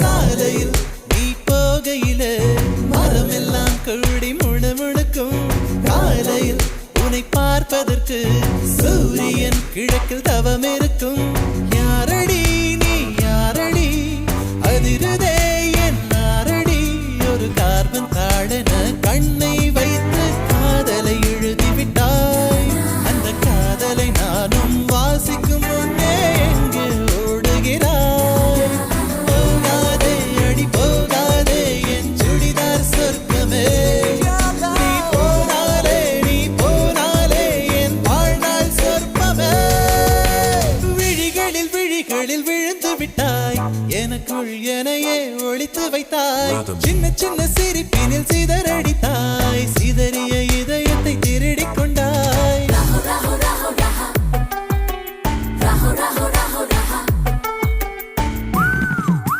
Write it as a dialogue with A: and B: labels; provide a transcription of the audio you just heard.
A: சாலையில் நீ போகையில மரமெல்லாம் கூடி முணுமுணுக்கும். காலையில் உன்னை பார்ப்பதற்கு சூரியன் கிழக்கில் தவம் இருக்கும் யாரடி நிழலில் விழுந்து விட்டாய். எனக்குள் எனையே ஒழித்து வைத்தாய். சின்ன சின்ன சிரிப்பினில் சிதறடித்தாய். சிதறிய இதயத்தை திருடிக் கொண்டாய்.